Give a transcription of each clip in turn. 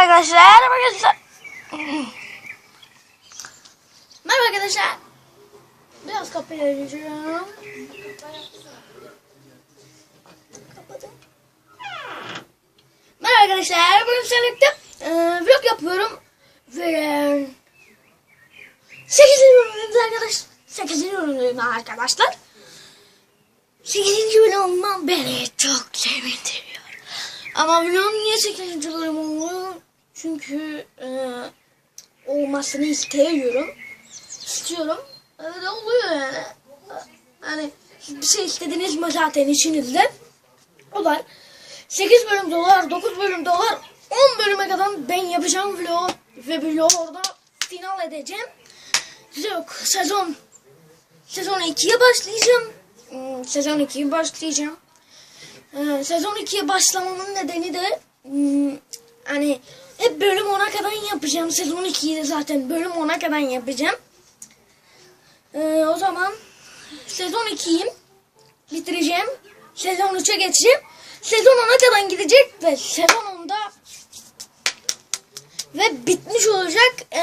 arkadaşlar. Merhaba arkadaşlar. Merhaba arkadaşlar. Biraz kapıyı açacağım. Kapadım. Merhaba arkadaşlar. Bugün birlikte e, vlog yapıyorum. Ve e, 8. bölümdeyiz arkadaş. 8. bölümdeyiz arkadaşlar. 8. bölümden beni çok sevindiriyor. Ama vlogun niye 8. bölüm oluyor? Çünkü e, olmasını istiyorum. İstiyorum. Öyle oluyor yani. Hani bir şey istediniz mi zaten içinizde? O var. 8 bölüm dolar, 9 bölüm dolar, 10 bölüme kadar ben yapacağım vlog ve vlog orada final edeceğim. Yok sezon sezon 2'ye başlayacağım. Hmm, Sezon 2'ye başlayacağım. Ee, sezon 2'ye başlamamın nedeni de hmm, hani hep bölüm 10'a kadar yapacağım. Sezon 2'yi de zaten bölüm 10'a kadar yapacağım. Ee, o zaman sezon 2'yi bitireceğim. Sezon 3'e geçeceğim. Sezon 10'a kadar gidecek ve sezon 10'da ve bitmiş olacak. Ee,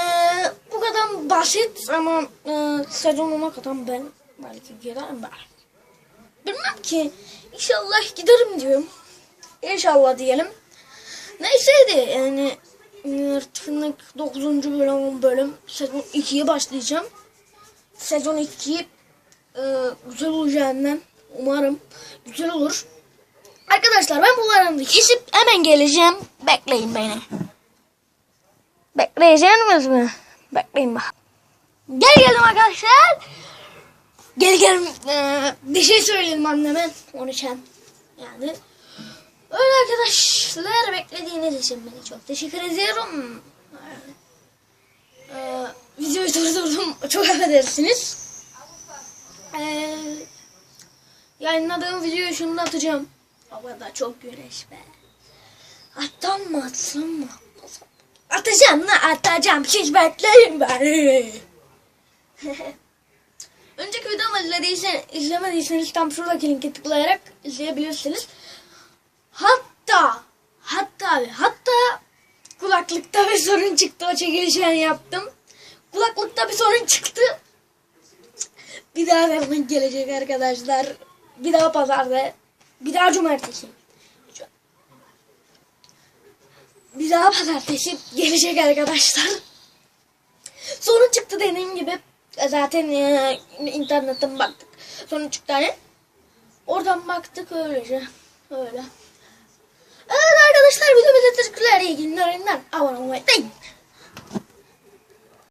bu kadar basit ama e, sezon 10'a kadar ben belki giderim ben. Bilmem ki. İnşallah giderim diyorum. İnşallah diyelim. Neyseydi yani artık 9. bölüm 10 bölüm sezon 2'ye başlayacağım. Sezon 2 e, güzel olacağından umarım güzel olur. Arkadaşlar ben bunları kesip hemen geleceğim. Bekleyin beni. Bekleyeceksiniz mi? Bekleyin bak. Gel geldim arkadaşlar. Gel gel eee, bir şey söyledim anneme onun için. Yani öyle arkadaşlar beklediğiniz için beni çok teşekkür ediyorum. Eee, videoyu durdurdum çok affedersiniz. Eee yayınladığım videoyu şunu da atacağım. Havada çok güneş be. Attan mı atsam mı? Atacağım lan atacağım. Siz bekleyin beni. Önceki videomu izlediysen, izlemediyseniz tam şuradaki linke tıklayarak izleyebilirsiniz. Hatta, ve hatta kulaklıkta bir sorun çıktı. O çekilişi ben yaptım. Kulaklıkta bir sorun çıktı. Bir daha vermek gelecek arkadaşlar. Bir daha pazarda. Bir daha cumartesi. Bir daha pazartesi gelecek arkadaşlar. Sorun çıktı dediğim gibi. Zaten e, internetten baktık. Sorun çıktı hani. Oradan baktık öylece. Öyle. making nothing, I want to win.